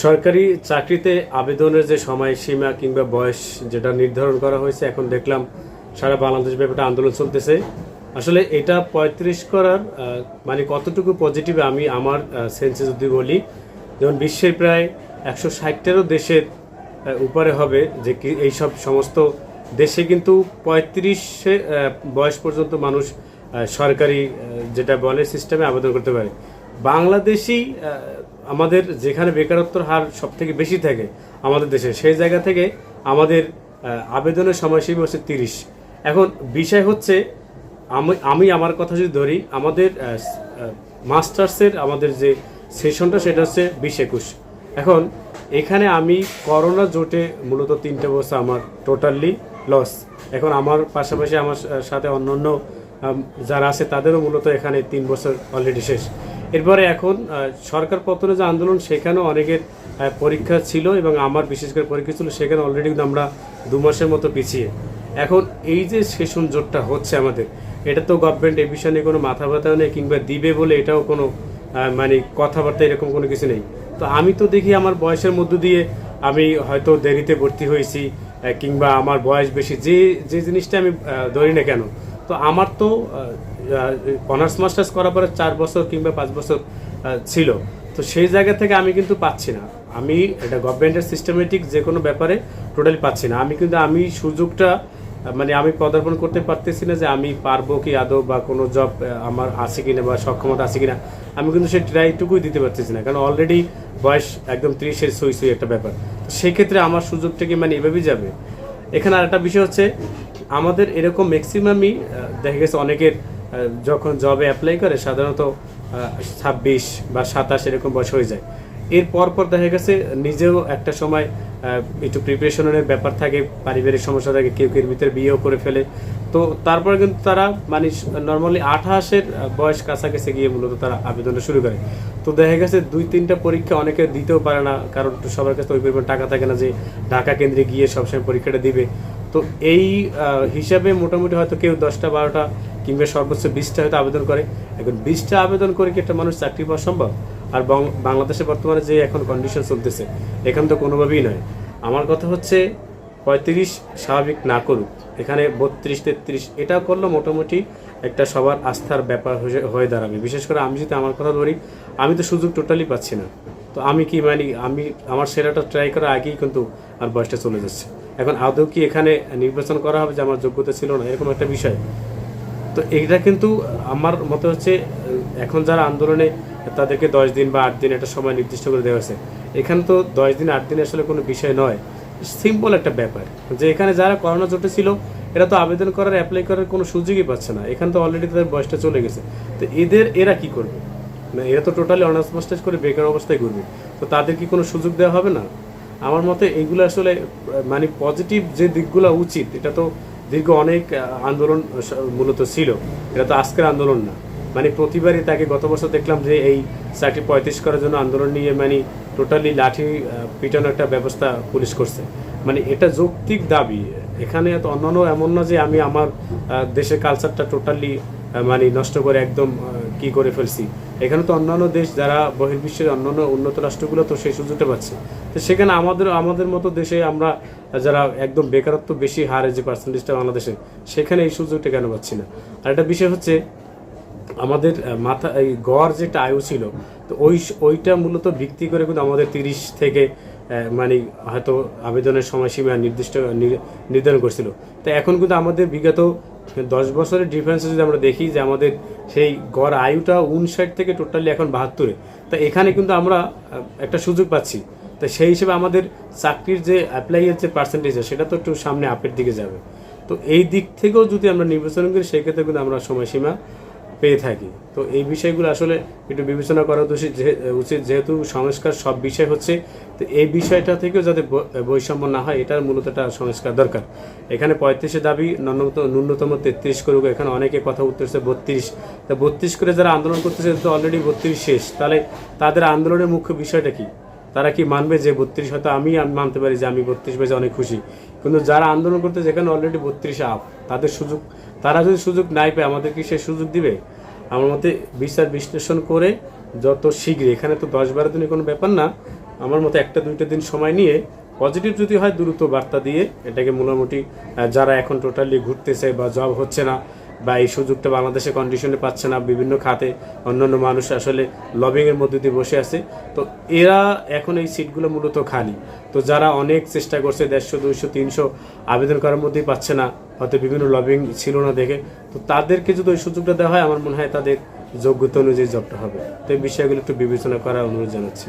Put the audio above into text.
সরকারি চাকরিতে আবেদনের যে সময়সীমা কিংবা বয়স যেটা নির্ধারণ করা হয়েছে, এখন দেখলাম সারা বাংলাদেশ ব্যাপারটা আন্দোলন চলতেছে। আসলে এটা পঁয়ত্রিশ করার মানে কতটুকু পজিটিভ আমি আমার সেন্সে যদি বলি, যেমন বিশ্বের প্রায় একশো ষাটটারও দেশের উপরে হবে যে এইসব সমস্ত দেশে কিন্তু পঁয়ত্রিশে বয়স পর্যন্ত মানুষ সরকারি যেটা বলে সিস্টেমে আবেদন করতে পারে। বাংলাদেশি আমাদের যেখানে বেকারত্বর হার সব থেকে বেশি থাকে আমাদের দেশে, সেই জায়গা থেকে আমাদের আবেদনের সময়সীমা হচ্ছে তিরিশ। এখন বিষয় হচ্ছে, আমি আমি আমার কথা যদি ধরি, আমাদের মাস্টার্সের আমাদের যে সেশনটা, সেটা হচ্ছে বিশ একুশ। এখন এখানে আমি করোনা জোটে মূলত তিনটে বছর আমার টোটালি লস। এখন আমার পাশাপাশি আমার সাথে অন্য অন্য যারা আছে তাদেরও মূলত এখানে তিন বছর অলরেডি শেষ। এরপরে এখন সরকার পতনে যে আন্দোলন, সেখানেও অনেকের পরীক্ষা ছিল এবং আমার বিশেষ করে পরীক্ষা ছিল, সেখানে অলরেডি কিন্তু আমরা দু মাসের মতো পিছিয়ে। এখন এই যে সেশন জোটটা হচ্ছে আমাদের, এটা তো গভর্নমেন্ট এ বিষয়ে কোনো মাথা ব্যথা নেই কিংবা দিবে বলে এটাও কোনো মানে কথাবার্তা এরকম কোনো কিছু নেই। তো আমি তো দেখি আমার বয়সের মধ্য দিয়ে আমি হয়তো দেরিতে ভর্তি হয়েছি কিংবা আমার বয়স বেশি, যে যে জিনিসটা আমি ধরি না কেন, তো আমার তো অনার্স মাস্টার্স করার পরে চার বছর কিংবা পাঁচ বছর ছিল। তো সেই জায়গা থেকে আমি কিন্তু পাচ্ছি না। আমি এটা গভর্নমেন্টের সিস্টেমেটিক যে কোনো ব্যাপারে টোটালি পাচ্ছি না। আমি কিন্তু, আমি সুযোগটা মানে আমি পদার্পণ করতে পারতেছি না যে আমি পারব কি আদৌ বা কোনো জব আমার আছে কিনা বা সক্ষমতা আছে কিনা। আমি কিন্তু সেই ট্রাইটুকুই দিতে পারতেছি না। কারণ অলরেডি বয়স একদম ত্রিশের সই সই একটা ব্যাপার। সেক্ষেত্রে আমার সুযোগটা কি মানে এভাবেই যাবে? এখানে আরেকটা বিষয় হচ্ছে, আমাদের এরকম ম্যাক্সিমামই দেখা গেছে অনেকের যখন জবে অ্যাপ্লাই করে, সাধারণত ছাব্বিশ বা সাতাশ এরকম বয়স হয়ে যায়। এর পর পর দেখা গেছে, নিজেও একটা সময় একটু প্রিপারেশনের ব্যাপার থাকে, পারিবারিক সমস্যা থাকে, কেউ কেউ ভিতরে বিয়েও করে ফেলে। তো তারপরে কিন্তু তারা মানে নর্মালি আঠাশের বয়স কাছাকাছি গিয়ে মূলত তারা আবেদনটা শুরু করে। তো দেখা গেছে, দুই, তিনটা পরীক্ষা অনেকে দিতেও পারে না, কারণ সবার কাছে ওই পরিমাণ টাকা থাকে না যে, ঢাকা কেন্দ্রে গিয়ে সবসময় পরীক্ষাটা দিবে। তো এই হিসাবে মোটামুটি হয়তো কেউ দশটা, বারোটা কিংবা সর্বোচ্চ বিশটা হয়তো আবেদন করে। এখন বিশটা আবেদন করে কি একটা মানুষ চাকরি পাওয়া সম্ভব? আর বাংলাদেশে বর্তমানে যে এখন কন্ডিশন চলতেছে, এখানে তো কোনোভাবেই নয়। আমার কথা হচ্ছে, পঁয়ত্রিশ স্বাভাবিক না করুক। এখানে বত্রিশ, তেত্রিশ এটা করলে মোটামুটি একটা সবার আস্থার ব্যাপার হয়ে- দাঁড়াবে। বিশেষ করে আমি যদি আমার কথা ধরি, আমি তো সুযোগ টোটালি পাচ্ছি না। তো আমি কি মানে আমি আমার সেরাটা ট্রাই করার আগেই কিন্তু আর বয়সটা চলে যাচ্ছে। এখন আদৌ কি এখানে নির্বাচন করা হবে যে আমার যোগ্যতা ছিল না, এরকম একটা বিষয়। তো এইটা কিন্তু আমার মতে হচ্ছে, এখন যারা আন্দোলনে তাদেরকে দশ দিন বা আট দিন একটা সময় নির্দিষ্ট করে দেওয়া হয়েছে, এখানে তো দশ দিন, আট দিন আসলে কোনো বিষয় নয়। সিম্পল একটা ব্যাপার যে এখানে যারা করোনা জোটে ছিল, এরা তো আবেদন করার অ্যাপ্লাই করার কোনো সুযোগই পাচ্ছে না। এখানে তো অলরেডি তাদের বয়সটা চলে গেছে। তো এদের, এরা কি করবে? না এরা তো টোটালি অনার্স মাস্টার্স করে বেকার অবস্থায় ঘুরবে। তো তাদের কি কোনো সুযোগ দেওয়া হবে না? আমার মতে এগুলো আসলে মানে পজিটিভ যে দিকগুলো উচিত, এটা তো দীর্ঘ অনেক আন্দোলন মূলত ছিল। এটা তো আজকের আন্দোলন না। মানে প্রতিবারই তাকে গত বছর দেখলাম যে এই চাকরি পঁয়ত্রিশ করার জন্য আন্দোলন নিয়ে মানে টোটালি লাঠি আহ, পিটানোর একটা ব্যবস্থা পুলিশ করছে। মানে এটা যৌক্তিক দাবি। এখানে অন্যান্য এমন না যে আমি আমার দেশের কালচারটা টোটালি মানে নষ্ট করে একদম কি করে ফেলছি। এখানে তো অন্যান্য দেশ যারা বহির্বিশ্বের অন্যান্য উন্নত রাষ্ট্রগুলো তো সেই সুযোগটা পাচ্ছে। তো সেখানে আমাদের আমাদের মতো দেশে আমরা যারা একদম বেকারত্ব বেশি হারে যে পার্সেন্টেজটা বাংলাদেশে, সেখানে এই সুযোগটা কেন পাচ্ছি না? আর একটা বিষয় হচ্ছে, আমাদের মাথা, এই গড় যেটা আয়ু ছিল, তো ওই ওইটা মূলত ভিত্তি করে কিন্তু আমাদের তিরিশ থেকে মানে হয়তো আবেদনের সময়সীমা নির্দিষ্ট নির্ধারণ করছিল। তো এখন কিন্তু আমাদের বিগত দশ বছরের ডিফারেন্সে যদি আমরা দেখি যে আমাদের সেই গড় আয়ুটা উনষাট থেকে টোটালি এখন বাহাত্তরে, তা এখানে কিন্তু আমরা একটা সুযোগ পাচ্ছি। তো সেই হিসেবে আমাদের চাকরির যে অ্যাপ্লাইয়ের যে পার্সেন্টেজ সেটা তো একটু সামনে আপের দিকে যাবে। তো এই দিক থেকেও যদি আমরা নির্বাচন করি সেক্ষেত্রে কিন্তু আমরা সময়সীমা পেয়ে থাকি। তো এই বিষয়গুলো আসলে একটু বিবেচনা করা উচিত উচিত যেহেতু সংস্কার সব বিষয় হচ্ছে, তো এই বিষয়টা থেকেও যাতে বৈষম্য না হয়, এটার মূলত একটা সংস্কার দরকার। এখানে পঁয়ত্রিশের দাবি, ন্যূনতম ন্যূনতম তেত্রিশ করুক, এখানে অনেকে কথা উঠতেছে বত্রিশ। তা বত্রিশ করে যারা আন্দোলন করতেছে তো অলরেডি বত্রিশ শেষ। তাহলে তাদের আন্দোলনের মুখ্য বিষয়টা কি? তারা কি মানবে যে বত্রিশ হয়তো আমি মানতে পারি যে আমি বত্রিশ পেয়েছি অনেক খুশি? কিন্তু যারা আন্দোলন করতে যেখানে অলরেডি বত্রিশ আপ, তাদের সুযোগ, তারা যদি সুযোগ নাই পায় আমাদের কি সে সুযোগ দিবে? আমার মতে বিচার বিশ্লেষণ করে যত শীঘ্র এখানে তো দশ বারো দিনের কোনো ব্যাপার না, আমার মতে একটা দুইটা দিন সময় নিয়ে পজিটিভ যদি হয়, দ্রুত বার্তা দিয়ে এটাকে মোটামুটি যারা এখন টোটালি ঘুরতেছে বা জব হচ্ছে না বা এই সুযোগটা বাংলাদেশে কন্ডিশনে পাচ্ছে না, বিভিন্ন খাতে অন্যান্য মানুষ আসলে লবিং এর মধ্যে দিয়ে বসে আছে। তো এরা এখন এই সিটগুলো মূলত খালি। তো যারা অনেক চেষ্টা করছে দেড়শো, দুইশো, তিনশো আবেদন করার মধ্যেই পাচ্ছে না, হয়তো বিভিন্ন লবিং ছিল না দেখে। তো তাদেরকে যদি ওই সুযোগটা দেওয়া হয়, আমার মনে হয় তাদের যোগ্যতা অনুযায়ী জবটা হবে। তো এই বিষয়গুলো একটু বিবেচনা করার অনুরোধ জানাচ্ছি।